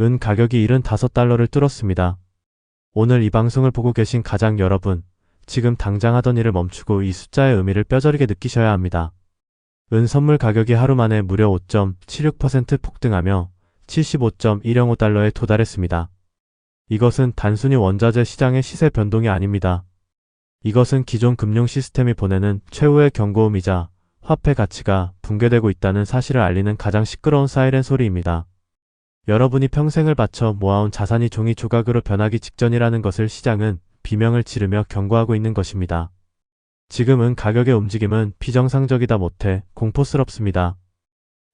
은 가격이 75달러를 뚫었습니다. 오늘 이 방송을 보고 계신 가장 여러분, 지금 당장 하던 일을 멈추고 이 숫자의 의미를 뼈저리게 느끼셔야 합니다. 은 선물 가격이 하루 만에 무려 5.76% 폭등하며 75.105달러에 도달했습니다. 이것은 단순히 원자재 시장의 시세 변동이 아닙니다. 이것은 기존 금융 시스템이 보내는 최후의 경고음이자 화폐 가치가 붕괴되고 있다는 사실을 알리는 가장 시끄러운 사이렌 소리입니다. 여러분이 평생을 바쳐 모아온 자산이 종이 조각으로 변하기 직전이라는 것을 시장은 비명을 지르며 경고하고 있는 것입니다. 지금은 가격의 움직임은 비정상적이다 못해 공포스럽습니다.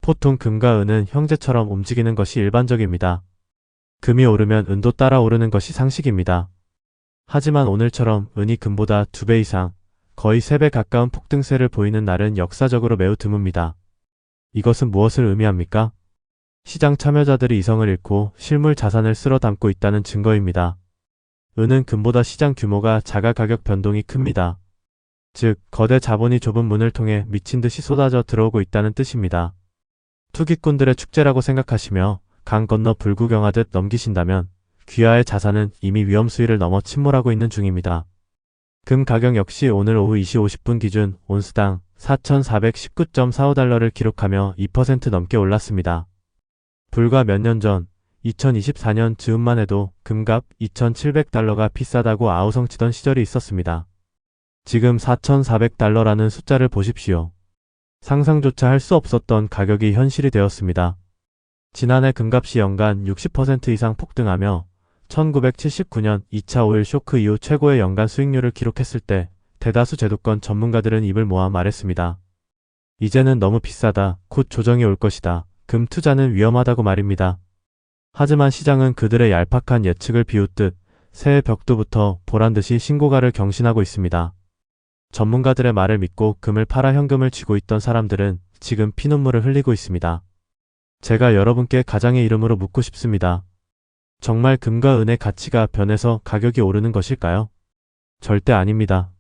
보통 금과 은은 형제처럼 움직이는 것이 일반적입니다. 금이 오르면 은도 따라 오르는 것이 상식입니다. 하지만 오늘처럼 은이 금보다 두 배 이상, 거의 세 배 가까운 폭등세를 보이는 날은 역사적으로 매우 드뭅니다. 이것은 무엇을 의미합니까? 시장 참여자들이 이성을 잃고 실물 자산을 쓸어 담고 있다는 증거입니다. 은은 금보다 시장 규모가 작아 가격 변동이 큽니다. 즉, 거대 자본이 좁은 문을 통해 미친 듯이 쏟아져 들어오고 있다는 뜻입니다. 투기꾼들의 축제라고 생각하시며 강 건너 불구경하듯 넘기신다면 귀하의 자산은 이미 위험 수위를 넘어 침몰하고 있는 중입니다. 금 가격 역시 오늘 오후 2시 50분 기준 온스당 4,419.45달러를 기록하며 2% 넘게 올랐습니다. 불과 몇 년 전 2024년 즈음만 해도 금값 2,700달러가 비싸다고 아우성치던 시절이 있었습니다. 지금 4,400달러라는 숫자를 보십시오. 상상조차 할 수 없었던 가격이 현실이 되었습니다. 지난해 금값이 연간 60% 이상 폭등하며 1979년 2차 오일 쇼크 이후 최고의 연간 수익률을 기록했을 때 대다수 제도권 전문가들은 입을 모아 말했습니다. 이제는 너무 비싸다. 곧 조정이 올 것이다. 금 투자는 위험하다고 말입니다. 하지만 시장은 그들의 얄팍한 예측을 비웃듯 새해 벽두부터 보란듯이 신고가를 경신하고 있습니다. 전문가들의 말을 믿고 금을 팔아 현금을 쥐고 있던 사람들은 지금 피눈물을 흘리고 있습니다. 제가 여러분께 가장의 이름으로 묻고 싶습니다. 정말 금과 은의 가치가 변해서 가격이 오르는 것일까요? 절대 아닙니다.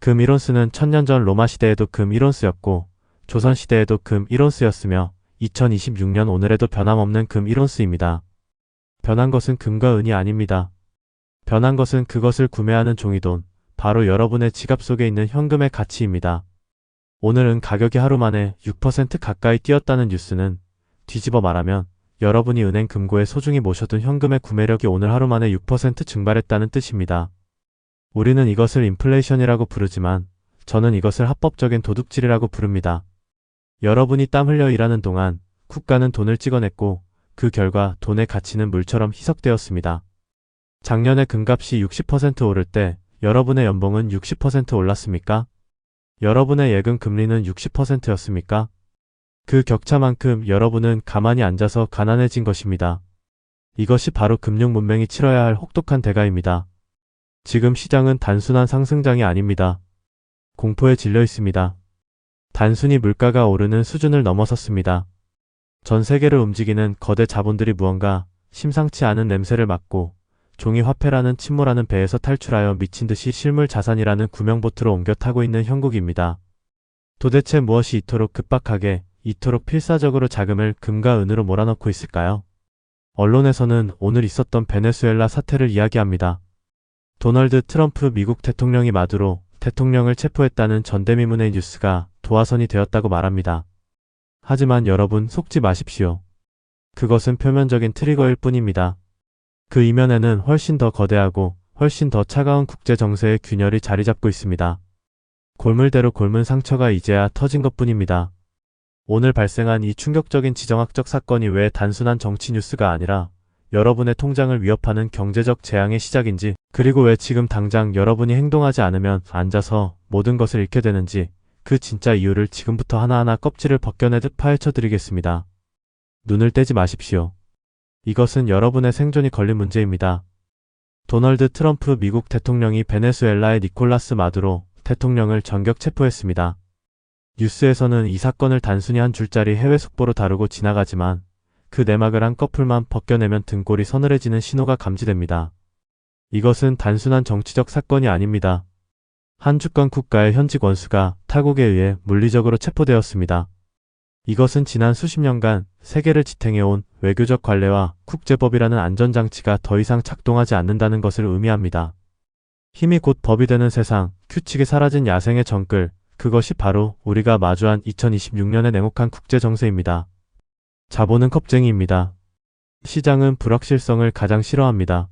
금 1온스는 천년 전 로마 시대에도 금 1온스였고 조선 시대에도 금 1온스였으며 2026년 오늘에도 변함없는 금 1온스입니다. 변한 것은 금과 은이 아닙니다. 변한 것은 그것을 구매하는 종이돈, 바로 여러분의 지갑 속에 있는 현금의 가치입니다. 오늘은 가격이 하루 만에 6% 가까이 뛰었다는 뉴스는 뒤집어 말하면 여러분이 은행 금고에 소중히 모셔둔 현금의 구매력이 오늘 하루 만에 6% 증발했다는 뜻입니다. 우리는 이것을 인플레이션이라고 부르지만 저는 이것을 합법적인 도둑질이라고 부릅니다. 여러분이 땀 흘려 일하는 동안 국가는 돈을 찍어냈고 그 결과 돈의 가치는 물처럼 희석되었습니다. 작년에 금값이 60% 오를 때 여러분의 연봉은 60% 올랐습니까? 여러분의 예금 금리는 60%였습니까? 그 격차만큼 여러분은 가만히 앉아서 가난해진 것입니다. 이것이 바로 금융 문명이 치러야 할 혹독한 대가입니다. 지금 시장은 단순한 상승장이 아닙니다. 공포에 질려 있습니다. 단순히 물가가 오르는 수준을 넘어섰습니다. 전 세계를 움직이는 거대 자본들이 무언가 심상치 않은 냄새를 맡고 종이 화폐라는 침몰하는 배에서 탈출하여 미친 듯이 실물 자산이라는 구명보트로 옮겨 타고 있는 형국입니다. 도대체 무엇이 이토록 급박하게 이토록 필사적으로 자금을 금과 은으로 몰아넣고 있을까요? 언론에서는 오늘 있었던 베네수엘라 사태를 이야기합니다. 도널드 트럼프 미국 대통령이 마두로 대통령을 체포했다는 전대미문의 뉴스가 도화선이 되었다고 말합니다. 하지만 여러분 속지 마십시오. 그것은 표면적인 트리거일 뿐입니다. 그 이면에는 훨씬 더 거대하고 훨씬 더 차가운 국제 정세의 균열이 자리 잡고 있습니다. 골물대로 골문 상처가 이제야 터진 것 뿐입니다. 오늘 발생한 이 충격적인 지정학적 사건이 왜 단순한 정치 뉴스가 아니라 여러분의 통장을 위협하는 경제적 재앙의 시작인지, 그리고 왜 지금 당장 여러분이 행동하지 않으면 앉아서 모든 것을 잃게 되는지, 그 진짜 이유를 지금부터 하나하나 껍질을 벗겨내듯 파헤쳐 드리겠습니다. 눈을 떼지 마십시오. 이것은 여러분의 생존이 걸린 문제입니다. 도널드 트럼프 미국 대통령이 베네수엘라의 니콜라스 마두로 대통령을 전격 체포했습니다. 뉴스에서는 이 사건을 단순히 한 줄짜리 해외 속보로 다루고 지나가지만 그 내막을 한꺼풀만 벗겨내면 등골이 서늘해지는 신호가 감지됩니다. 이것은 단순한 정치적 사건이 아닙니다. 한 주권 국가의 현직 원수가 타국에 의해 물리적으로 체포되었습니다. 이것은 지난 수십 년간 세계를 지탱해온 외교적 관례와 국제법이라는 안전장치가 더 이상 작동하지 않는다는 것을 의미합니다. 힘이 곧 법이 되는 세상, 규칙이 사라진 야생의 정글, 그것이 바로 우리가 마주한 2026년의 냉혹한 국제 정세입니다. 자본은 겁쟁이입니다. 시장은 불확실성을 가장 싫어합니다.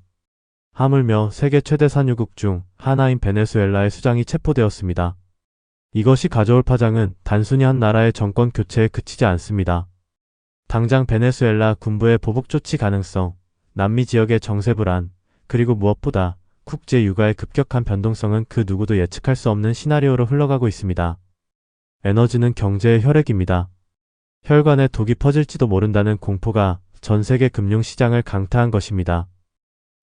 하물며 세계 최대 산유국 중 하나인 베네수엘라의 수장이 체포되었습니다. 이것이 가져올 파장은 단순히 한 나라의 정권 교체에 그치지 않습니다. 당장 베네수엘라 군부의 보복 조치 가능성, 남미 지역의 정세 불안, 그리고 무엇보다 국제 유가의 급격한 변동성은 그 누구도 예측할 수 없는 시나리오로 흘러가고 있습니다. 에너지는 경제의 혈액입니다. 혈관에 독이 퍼질지도 모른다는 공포가 전 세계 금융시장을 강타한 것입니다.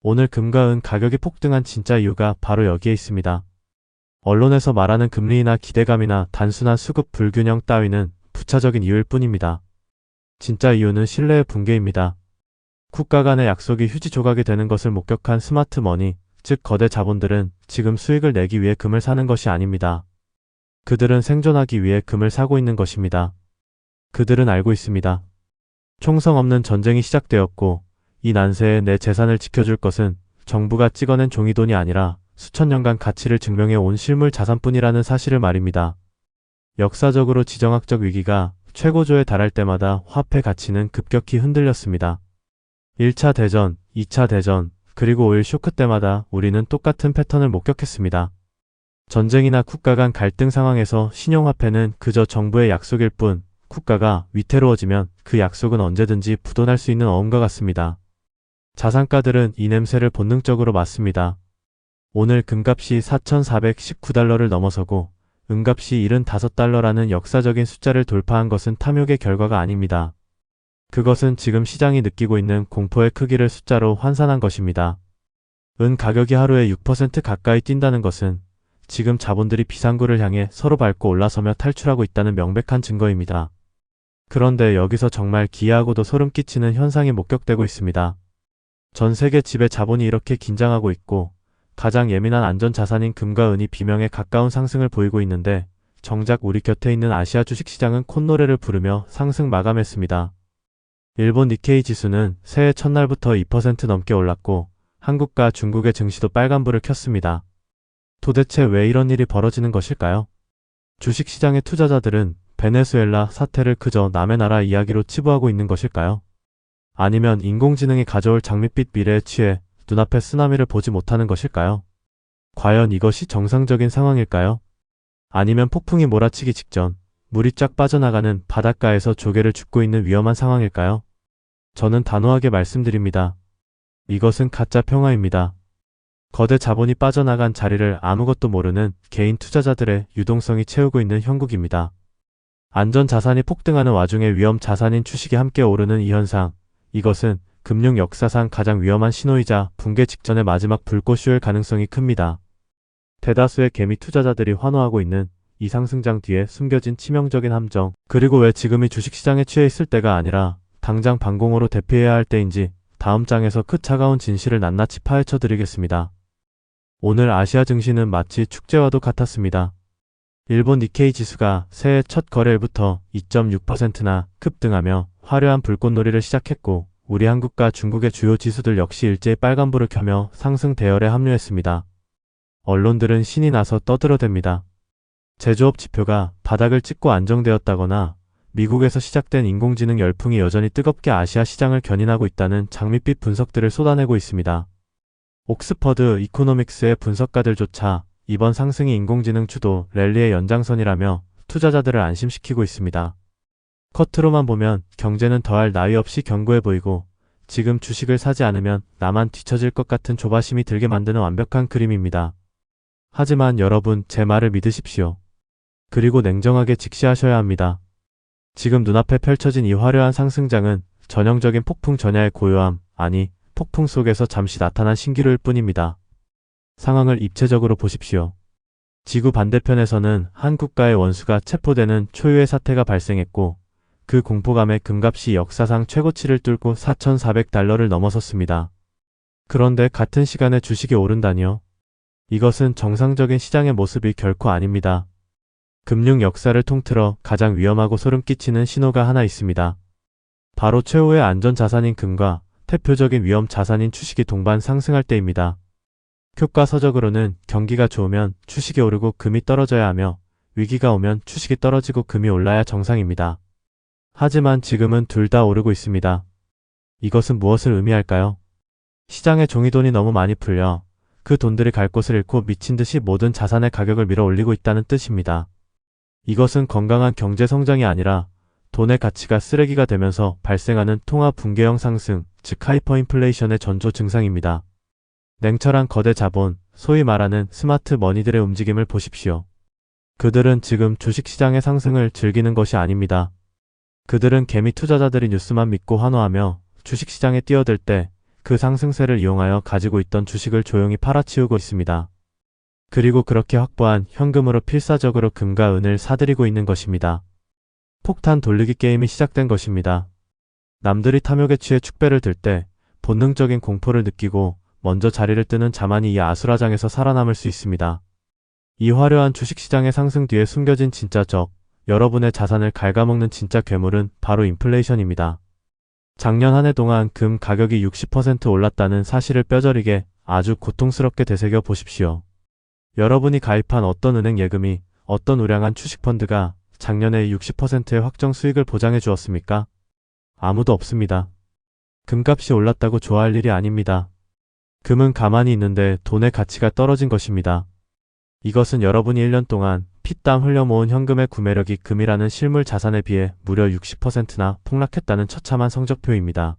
오늘 금과 은 가격이 폭등한 진짜 이유가 바로 여기에 있습니다. 언론에서 말하는 금리나 기대감이나 단순한 수급 불균형 따위는 부차적인 이유일 뿐입니다. 진짜 이유는 신뢰의 붕괴입니다. 국가 간의 약속이 휴지 조각이 되는 것을 목격한 스마트 머니, 즉 거대 자본들은 지금 수익을 내기 위해 금을 사는 것이 아닙니다. 그들은 생존하기 위해 금을 사고 있는 것입니다. 그들은 알고 있습니다. 총성 없는 전쟁이 시작되었고 이 난세에 내 재산을 지켜줄 것은 정부가 찍어낸 종이돈이 아니라 수천 년간 가치를 증명해 온 실물 자산뿐이라는 사실을 말입니다. 역사적으로 지정학적 위기가 최고조에 달할 때마다 화폐 가치는 급격히 흔들렸습니다. 1차 대전, 2차 대전, 그리고 오일 쇼크 때마다 우리는 똑같은 패턴을 목격했습니다. 전쟁이나 국가 간 갈등 상황에서 신용화폐는 그저 정부의 약속일 뿐 국가가 위태로워지면 그 약속은 언제든지 부도날 수 있는 어음과 같습니다. 자산가들은 이 냄새를 본능적으로 맡습니다. 오늘 금값이 4,419달러를 넘어서고 은값이 75달러라는 역사적인 숫자를 돌파한 것은 탐욕의 결과가 아닙니다. 그것은 지금 시장이 느끼고 있는 공포의 크기를 숫자로 환산한 것입니다. 은 가격이 하루에 6% 가까이 뛴다는 것은 지금 자본들이 비상구를 향해 서로 밟고 올라서며 탈출하고 있다는 명백한 증거입니다. 그런데 여기서 정말 기이하고도 소름 끼치는 현상이 목격되고 있습니다. 전 세계 지배 자본이 이렇게 긴장하고 있고 가장 예민한 안전 자산인 금과 은이 비명에 가까운 상승을 보이고 있는데 정작 우리 곁에 있는 아시아 주식시장은 콧노래를 부르며 상승 마감했습니다. 일본 니케이 지수는 새해 첫날부터 2% 넘게 올랐고 한국과 중국의 증시도 빨간불을 켰습니다. 도대체 왜 이런 일이 벌어지는 것일까요? 주식시장의 투자자들은 베네수엘라 사태를 그저 남의 나라 이야기로 치부하고 있는 것일까요? 아니면 인공지능이 가져올 장밋빛 미래에 취해 눈앞에 쓰나미를 보지 못하는 것일까요? 과연 이것이 정상적인 상황일까요? 아니면 폭풍이 몰아치기 직전 물이 쫙 빠져나가는 바닷가에서 조개를 줍고 있는 위험한 상황일까요? 저는 단호하게 말씀드립니다. 이것은 가짜 평화입니다. 거대 자본이 빠져나간 자리를 아무것도 모르는 개인 투자자들의 유동성이 채우고 있는 형국입니다. 안전 자산이 폭등하는 와중에 위험 자산인 주식이 함께 오르는 이 현상. 이것은 금융 역사상 가장 위험한 신호이자 붕괴 직전의 마지막 불꽃쇼일 가능성이 큽니다. 대다수의 개미 투자자들이 환호하고 있는 이 상승장 뒤에 숨겨진 치명적인 함정, 그리고 왜 지금이 주식시장에 취해 있을 때가 아니라 당장 방공으로 대피해야 할 때인지 다음 장에서 그 차가운 진실을 낱낱이 파헤쳐 드리겠습니다. 오늘 아시아 증시는 마치 축제와도 같았습니다. 일본 니케이 지수가 새해 첫 거래일부터 2.6%나 급등하며 화려한 불꽃놀이를 시작했고 우리 한국과 중국의 주요 지수들 역시 일제히 빨간불을 켜며 상승 대열에 합류했습니다. 언론들은 신이 나서 떠들어댑니다. 제조업 지표가 바닥을 찍고 안정되었다거나 미국에서 시작된 인공지능 열풍이 여전히 뜨겁게 아시아 시장을 견인하고 있다는 장밋빛 분석들을 쏟아내고 있습니다. 옥스퍼드 이코노믹스의 분석가들조차 이번 상승이 인공지능 주도 랠리의 연장선이라며 투자자들을 안심시키고 있습니다. 컷으로만 보면 경제는 더할 나위 없이 견고해 보이고 지금 주식을 사지 않으면 나만 뒤처질 것 같은 조바심이 들게 만드는 완벽한 그림입니다. 하지만 여러분 제 말을 믿으십시오. 그리고 냉정하게 직시하셔야 합니다. 지금 눈앞에 펼쳐진 이 화려한 상승장은 전형적인 폭풍 전야의 고요함, 아니 폭풍 속에서 잠시 나타난 신기루일 뿐입니다. 상황을 입체적으로 보십시오. 지구 반대편에서는 한 국가의 원수가 체포되는 초유의 사태가 발생했고 그 공포감에 금값이 역사상 최고치를 뚫고 4,400달러를 넘어섰습니다. 그런데 같은 시간에 주식이 오른다니요? 이것은 정상적인 시장의 모습이 결코 아닙니다. 금융 역사를 통틀어 가장 위험하고 소름 끼치는 신호가 하나 있습니다. 바로 최후의 안전 자산인 금과 대표적인 위험 자산인 주식이 동반 상승할 때입니다. 교과서적으로는 경기가 좋으면 주식이 오르고 금이 떨어져야 하며 위기가 오면 주식이 떨어지고 금이 올라야 정상입니다. 하지만 지금은 둘 다 오르고 있습니다. 이것은 무엇을 의미할까요? 시장에 종이돈이 너무 많이 풀려 그 돈들이 갈 곳을 잃고 미친 듯이 모든 자산의 가격을 밀어 올리고 있다는 뜻입니다. 이것은 건강한 경제 성장이 아니라 돈의 가치가 쓰레기가 되면서 발생하는 통화 붕괴형 상승, 즉 하이퍼인플레이션의 전조 증상입니다. 냉철한 거대 자본, 소위 말하는 스마트 머니들의 움직임을 보십시오. 그들은 지금 주식시장의 상승을 즐기는 것이 아닙니다. 그들은 개미 투자자들이 뉴스만 믿고 환호하며 주식시장에 뛰어들 때 그 상승세를 이용하여 가지고 있던 주식을 조용히 팔아치우고 있습니다. 그리고 그렇게 확보한 현금으로 필사적으로 금과 은을 사들이고 있는 것입니다. 폭탄 돌리기 게임이 시작된 것입니다. 남들이 탐욕에 취해 축배를 들 때 본능적인 공포를 느끼고 먼저 자리를 뜨는 자만이 이 아수라장에서 살아남을 수 있습니다. 이 화려한 주식시장의 상승 뒤에 숨겨진 진짜 적, 여러분의 자산을 갉아먹는 진짜 괴물은 바로 인플레이션입니다. 작년 한 해 동안 금 가격이 60% 올랐다는 사실을 뼈저리게 아주 고통스럽게 되새겨 보십시오. 여러분이 가입한 어떤 은행 예금이 어떤 우량한 주식펀드가 작년에 60%의 확정 수익을 보장해 주었습니까? 아무도 없습니다. 금값이 올랐다고 좋아할 일이 아닙니다. 금은 가만히 있는데 돈의 가치가 떨어진 것입니다. 이것은 여러분이 1년 동안 피땀 흘려 모은 현금의 구매력이 금이라는 실물 자산에 비해 무려 60%나 폭락했다는 처참한 성적표입니다.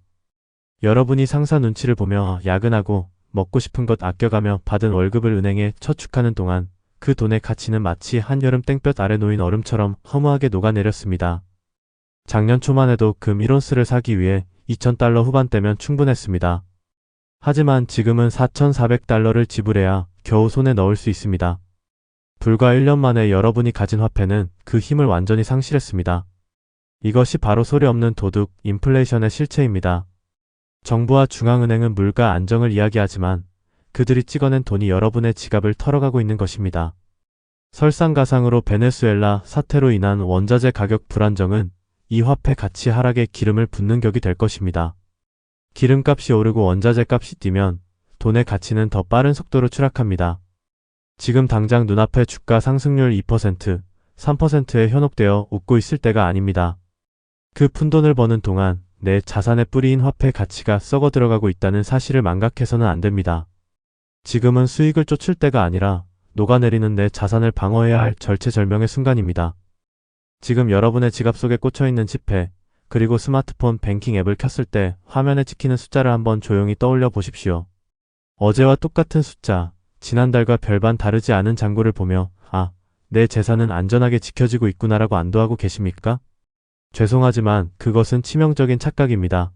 여러분이 상사 눈치를 보며 야근하고 먹고 싶은 것 아껴가며 받은 월급을 은행에 저축하는 동안 그 돈의 가치는 마치 한여름 땡볕 아래 놓인 얼음처럼 허무하게 녹아내렸습니다. 작년 초만 해도 금 1온스를 사기 위해 2,000달러 후반대면 충분했습니다. 하지만 지금은 4,400달러를 지불해야 겨우 손에 넣을 수 있습니다. 불과 1년 만에 여러분이 가진 화폐는 그 힘을 완전히 상실했습니다. 이것이 바로 소리 없는 도둑, 인플레이션의 실체입니다. 정부와 중앙은행은 물가 안정을 이야기하지만 그들이 찍어낸 돈이 여러분의 지갑을 털어가고 있는 것입니다. 설상가상으로 베네수엘라 사태로 인한 원자재 가격 불안정은 이 화폐 가치 하락에 기름을 붓는 격이 될 것입니다. 기름값이 오르고 원자재 값이 뛰면 돈의 가치는 더 빠른 속도로 추락합니다. 지금 당장 눈앞에 주가 상승률 2%, 3%에 현혹되어 웃고 있을 때가 아닙니다. 그 푼돈을 버는 동안 내 자산의 뿌리인 화폐 가치가 썩어 들어가고 있다는 사실을 망각해서는 안 됩니다. 지금은 수익을 쫓을 때가 아니라 녹아내리는 내 자산을 방어해야 할 절체절명의 순간입니다. 지금 여러분의 지갑 속에 꽂혀있는 지폐, 그리고 스마트폰 뱅킹 앱을 켰을 때 화면에 찍히는 숫자를 한번 조용히 떠올려 보십시오. 어제와 똑같은 숫자, 지난달과 별반 다르지 않은 잔고를 보며 아, 내 재산은 안전하게 지켜지고 있구나라고 안도하고 계십니까? 죄송하지만 그것은 치명적인 착각입니다.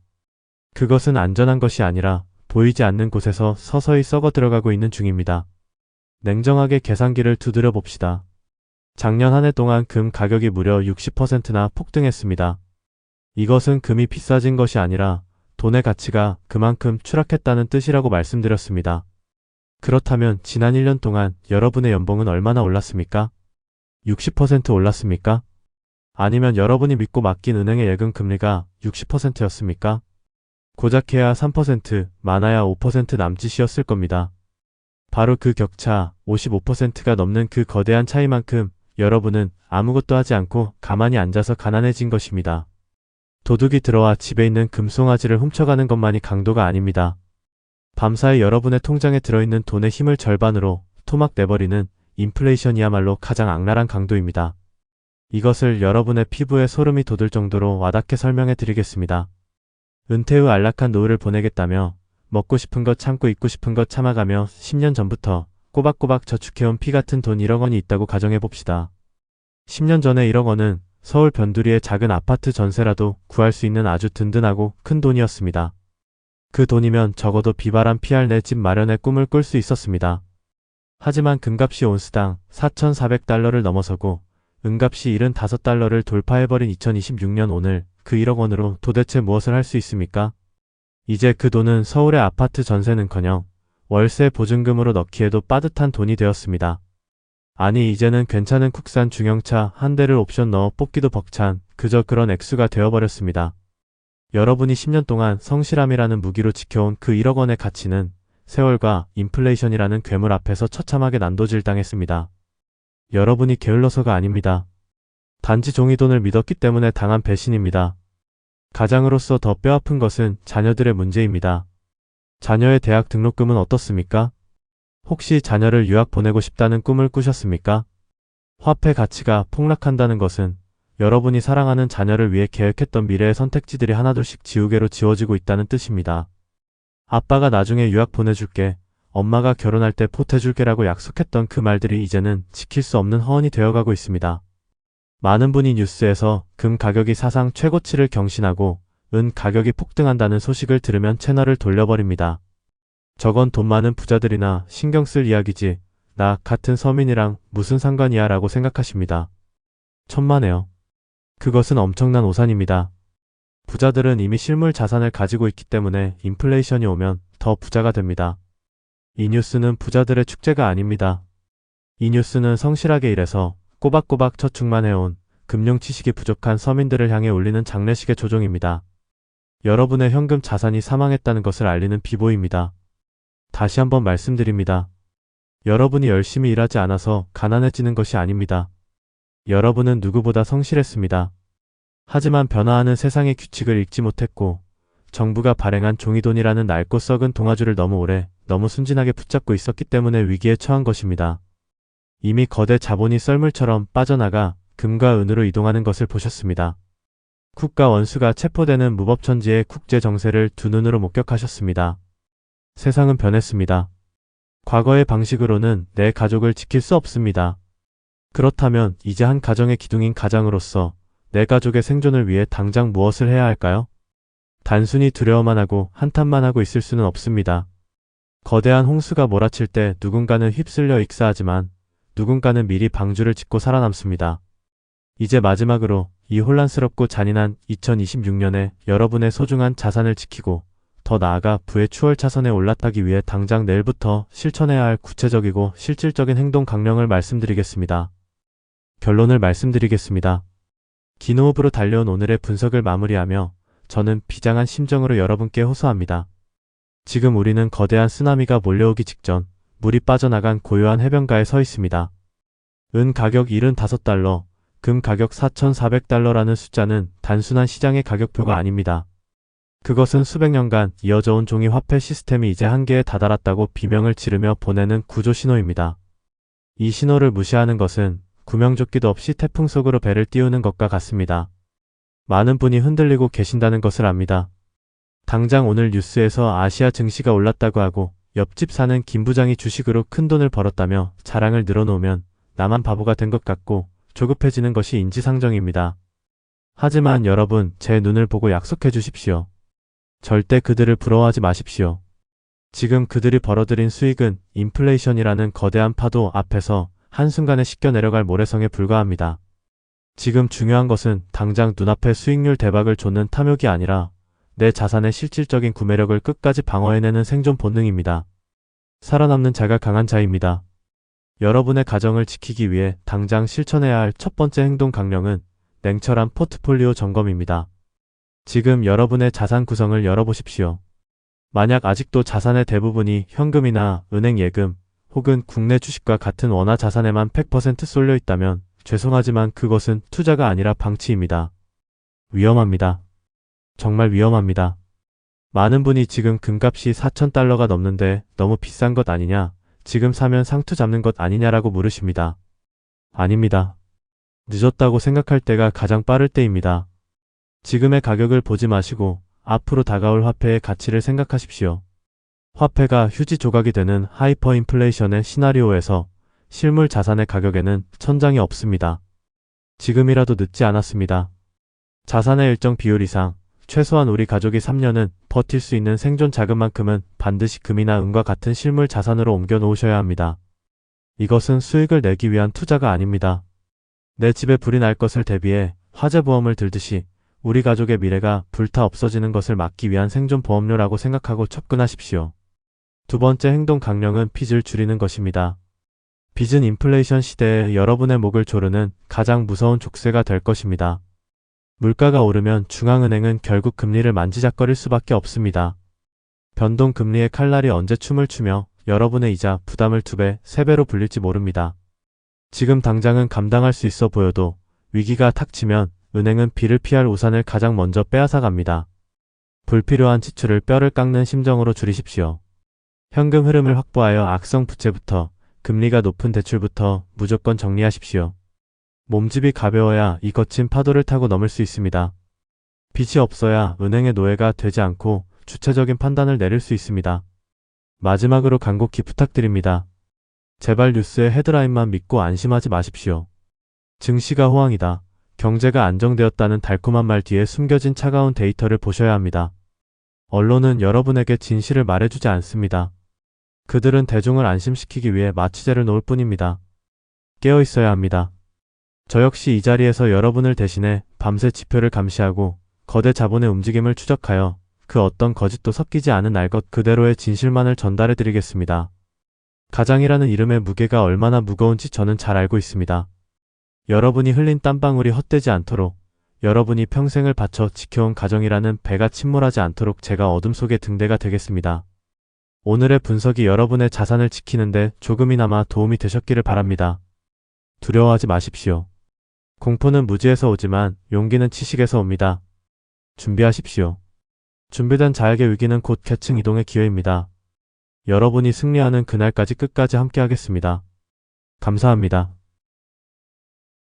그것은 안전한 것이 아니라 보이지 않는 곳에서 서서히 썩어 들어가고 있는 중입니다. 냉정하게 계산기를 두드려 봅시다. 작년 한 해 동안 금 가격이 무려 60%나 폭등했습니다. 이것은 금이 비싸진 것이 아니라 돈의 가치가 그만큼 추락했다는 뜻이라고 말씀드렸습니다. 그렇다면 지난 1년 동안 여러분의 연봉은 얼마나 올랐습니까? 60% 올랐습니까? 아니면 여러분이 믿고 맡긴 은행의 예금 금리가 60%였습니까? 고작해야 3%, 많아야 5% 남짓이었을 겁니다. 바로 그 격차 55%가 넘는 그 거대한 차이만큼 여러분은 아무것도 하지 않고 가만히 앉아서 가난해진 것입니다. 도둑이 들어와 집에 있는 금송아지를 훔쳐가는 것만이 강도가 아닙니다. 밤사이 여러분의 통장에 들어있는 돈의 힘을 절반으로 토막 내버리는 인플레이션이야말로 가장 악랄한 강도입니다. 이것을 여러분의 피부에 소름이 돋을 정도로 와닿게 설명해 드리겠습니다. 은퇴 후 안락한 노후를 보내겠다며 먹고 싶은 것 참고 입고 싶은 것 참아가며 10년 전부터 꼬박꼬박 저축해온 피 같은 돈 1억 원이 있다고 가정해 봅시다. 10년 전에 1억 원은 서울 변두리의 작은 아파트 전세라도 구할 수 있는 아주 든든하고 큰 돈이었습니다. 그 돈이면 적어도 비바람 피할 내 집 마련의 꿈을 꿀 수 있었습니다. 하지만 금값이 온스당 4,400달러를 넘어서고 은값이 75달러를 돌파해버린 2026년 오늘 그 1억 원으로 도대체 무엇을 할 수 있습니까? 이제 그 돈은 서울의 아파트 전세는커녕 월세 보증금으로 넣기에도 빠듯한 돈이 되었습니다. 아니 이제는 괜찮은 국산 중형차 한 대를 옵션 넣어 뽑기도 벅찬 그저 그런 액수가 되어버렸습니다. 여러분이 10년 동안 성실함이라는 무기로 지켜온 그 1억 원의 가치는 세월과 인플레이션이라는 괴물 앞에서 처참하게 난도질 당했습니다. 여러분이 게을러서가 아닙니다. 단지 종이돈을 믿었기 때문에 당한 배신입니다. 가장으로서 더 뼈아픈 것은 자녀들의 문제입니다. 자녀의 대학 등록금은 어떻습니까? 혹시 자녀를 유학 보내고 싶다는 꿈을 꾸셨습니까? 화폐 가치가 폭락한다는 것은 여러분이 사랑하는 자녀를 위해 계획했던 미래의 선택지들이 하나둘씩 지우개로 지워지고 있다는 뜻입니다. 아빠가 나중에 유학 보내줄게, 엄마가 결혼할 때 보태줄게라고 약속했던 그 말들이 이제는 지킬 수 없는 허언이 되어가고 있습니다. 많은 분이 뉴스에서 금 가격이 사상 최고치를 경신하고 은 가격이 폭등한다는 소식을 들으면 채널을 돌려버립니다. 저건 돈 많은 부자들이나 신경 쓸 이야기지, 나 같은 서민이랑 무슨 상관이야 라고 생각하십니다. 천만에요. 그것은 엄청난 오산입니다. 부자들은 이미 실물 자산을 가지고 있기 때문에 인플레이션이 오면 더 부자가 됩니다. 이 뉴스는 부자들의 축제가 아닙니다. 이 뉴스는 성실하게 일해서 꼬박꼬박 저축만 해온 금융 지식이 부족한 서민들을 향해 올리는 장례식의 조종입니다. 여러분의 현금 자산이 사망했다는 것을 알리는 비보입니다. 다시 한번 말씀드립니다. 여러분이 열심히 일하지 않아서 가난해지는 것이 아닙니다. 여러분은 누구보다 성실했습니다. 하지만 변화하는 세상의 규칙을 읽지 못했고 정부가 발행한 종이돈이라는 낡고 썩은 동아줄을 너무 오래 너무 순진하게 붙잡고 있었기 때문에 위기에 처한 것입니다. 이미 거대 자본이 썰물처럼 빠져나가 금과 은으로 이동하는 것을 보셨습니다. 국가 원수가 체포되는 무법천지의 국제 정세를 두 눈으로 목격하셨습니다. 세상은 변했습니다. 과거의 방식으로는 내 가족을 지킬 수 없습니다. 그렇다면 이제 한 가정의 기둥인 가장으로서 내 가족의 생존을 위해 당장 무엇을 해야 할까요? 단순히 두려워만 하고 한탄만 하고 있을 수는 없습니다. 거대한 홍수가 몰아칠 때 누군가는 휩쓸려 익사하지만 누군가는 미리 방주를 짓고 살아남습니다. 이제 마지막으로 이 혼란스럽고 잔인한 2026년에 여러분의 소중한 자산을 지키고 더 나아가 부의 추월 차선에 올라타기 위해 당장 내일부터 실천해야 할 구체적이고 실질적인 행동 강령을 말씀드리겠습니다. 결론을 말씀드리겠습니다. 긴 호흡으로 달려온 오늘의 분석을 마무리하며 저는 비장한 심정으로 여러분께 호소합니다. 지금 우리는 거대한 쓰나미가 몰려오기 직전 물이 빠져나간 고요한 해변가에 서 있습니다. 은 가격 75달러, 금 가격 4,400달러라는 숫자는 단순한 시장의 가격표가 아닙니다. 그것은 수백 년간 이어져 온 종이 화폐 시스템이 이제 한계에 다다랐다고 비명을 지르며 보내는 구조 신호입니다. 이 신호를 무시하는 것은 구명조끼도 없이 태풍 속으로 배를 띄우는 것과 같습니다. 많은 분이 흔들리고 계신다는 것을 압니다. 당장 오늘 뉴스에서 아시아 증시가 올랐다고 하고 옆집 사는 김 부장이 주식으로 큰 돈을 벌었다며 자랑을 늘어놓으면 나만 바보가 된 것 같고 조급해지는 것이 인지상정입니다. 하지만 여러분 제 눈을 보고 약속해 주십시오. 절대 그들을 부러워하지 마십시오. 지금 그들이 벌어들인 수익은 인플레이션이라는 거대한 파도 앞에서 한순간에 씻겨 내려갈 모래성에 불과합니다. 지금 중요한 것은 당장 눈앞에 수익률 대박을 쫓는 탐욕이 아니라 내 자산의 실질적인 구매력을 끝까지 방어해내는 생존 본능입니다. 살아남는 자가 강한 자입니다. 여러분의 가정을 지키기 위해 당장 실천해야 할 첫 번째 행동 강령은 냉철한 포트폴리오 점검입니다. 지금 여러분의 자산 구성을 열어보십시오. 만약 아직도 자산의 대부분이 현금이나 은행 예금, 혹은 국내 주식과 같은 원화 자산에만 100% 쏠려 있다면 죄송하지만 그것은 투자가 아니라 방치입니다. 위험합니다. 정말 위험합니다. 많은 분이 지금 금값이 4,000달러가 넘는데 너무 비싼 것 아니냐, 지금 사면 상투 잡는 것 아니냐라고 물으십니다. 아닙니다. 늦었다고 생각할 때가 가장 빠를 때입니다. 지금의 가격을 보지 마시고 앞으로 다가올 화폐의 가치를 생각하십시오. 화폐가 휴지 조각이 되는 하이퍼 인플레이션의 시나리오에서 실물 자산의 가격에는 천장이 없습니다. 지금이라도 늦지 않았습니다. 자산의 일정 비율 이상, 최소한 우리 가족이 3년은 버틸 수 있는 생존 자금만큼은 반드시 금이나 은과 같은 실물 자산으로 옮겨 놓으셔야 합니다. 이것은 수익을 내기 위한 투자가 아닙니다. 내 집에 불이 날 것을 대비해 화재 보험을 들듯이 우리 가족의 미래가 불타 없어지는 것을 막기 위한 생존 보험료라고 생각하고 접근하십시오. 두 번째 행동 강령은 빚을 줄이는 것입니다. 빚은 인플레이션 시대에 여러분의 목을 조르는 가장 무서운 족쇄가 될 것입니다. 물가가 오르면 중앙은행은 결국 금리를 만지작거릴 수밖에 없습니다. 변동 금리의 칼날이 언제 춤을 추며 여러분의 이자 부담을 두 배, 세 배로 불릴지 모릅니다. 지금 당장은 감당할 수 있어 보여도 위기가 탁 치면 은행은 비를 피할 우산을 가장 먼저 빼앗아 갑니다. 불필요한 지출을 뼈를 깎는 심정으로 줄이십시오. 현금 흐름을 확보하여 악성 부채부터 금리가 높은 대출부터 무조건 정리하십시오. 몸집이 가벼워야 이 거친 파도를 타고 넘을 수 있습니다. 빚이 없어야 은행의 노예가 되지 않고 주체적인 판단을 내릴 수 있습니다. 마지막으로 간곡히 부탁드립니다. 제발 뉴스의 헤드라인만 믿고 안심하지 마십시오. 증시가 호황이다. 경제가 안정되었다는 달콤한 말 뒤에 숨겨진 차가운 데이터를 보셔야 합니다. 언론은 여러분에게 진실을 말해주지 않습니다. 그들은 대중을 안심시키기 위해 마취제를 놓을 뿐입니다. 깨어 있어야 합니다. 저 역시 이 자리에서 여러분을 대신해 밤새 지표를 감시하고 거대 자본의 움직임을 추적하여 그 어떤 거짓도 섞이지 않은 날것 그대로의 진실만을 전달해 드리겠습니다. 가장이라는 이름의 무게가 얼마나 무거운지 저는 잘 알고 있습니다. 여러분이 흘린 땀방울이 헛되지 않도록 여러분이 평생을 바쳐 지켜온 가정이라는 배가 침몰하지 않도록 제가 어둠 속의 등대가 되겠습니다. 오늘의 분석이 여러분의 자산을 지키는데 조금이나마 도움이 되셨기를 바랍니다. 두려워하지 마십시오. 공포는 무지에서 오지만 용기는 치식에서 옵니다. 준비하십시오. 준비된 자에게 위기는 곧 계층 이동의 기회입니다. 여러분이 승리하는 그날까지 끝까지 함께하겠습니다. 감사합니다.